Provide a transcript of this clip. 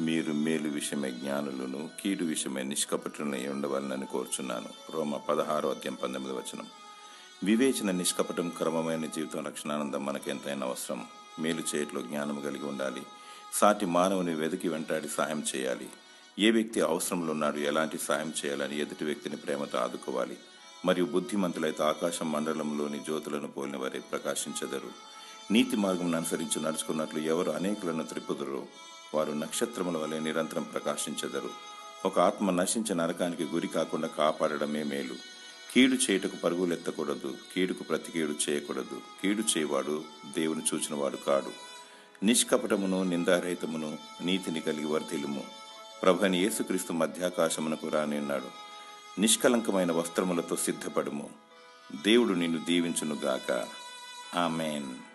మీరు మేలు విషయమై జ్ఞానులను కీడు విషయమై నిష్కపటులై ఉండవాలని కోరుచున్నాను. రోమ పదహారో అధ్యాయం పంతొమ్మిది వచనం. వివేచన నిష్కపటం క్రమమైన జీవితం రక్షణానందం మనకెంతైనా అవసరం. మేలు చేయట్లో జ్ఞానం కలిగి ఉండాలి. సాటి మానవుని వెతికి వెంటాడి సాయం చేయాలి. ఏ వ్యక్తి అవసరంలో ఉన్నాడు ఎలాంటి సాయం చేయాలని ఎదుటి వ్యక్తిని ప్రేమతో ఆదుకోవాలి. మరియు బుద్ధిమంతులైతే ఆకాశం మండలంలోని జ్యోతులను పోలిన వారే ప్రకాశించెదరు. నీతి మార్గం అనుసరించి నడుచుకున్నట్లు ఎవరు అనేకులను త్రిప్పుదురో. వారు నక్షత్రముల వలె నిరంతరం ప్రకాశించెదరు. ఒక ఆత్మ నశించిన నరకానికి గురి కాకుండా కాపాడడమే మేలు. కీడు చేయుటకు పరుగులెత్తకూడదు. కీడుకు ప్రతికీడు చేయకూడదు. కీడు చేయవాడు దేవుని చూచినవాడు కాడు. నిష్కపటమును నిందారహితమును నీతిని కలిగి వర్ధిలుము ప్రభని యేసుక్రీస్తు మధ్యాకాశమునకు రానిన్నాడు నిష్కలంకమైన వస్త్రములతో సిద్ధపడుము. దేవుడు నిన్ను దీవించునుగాక. ఆమెన్.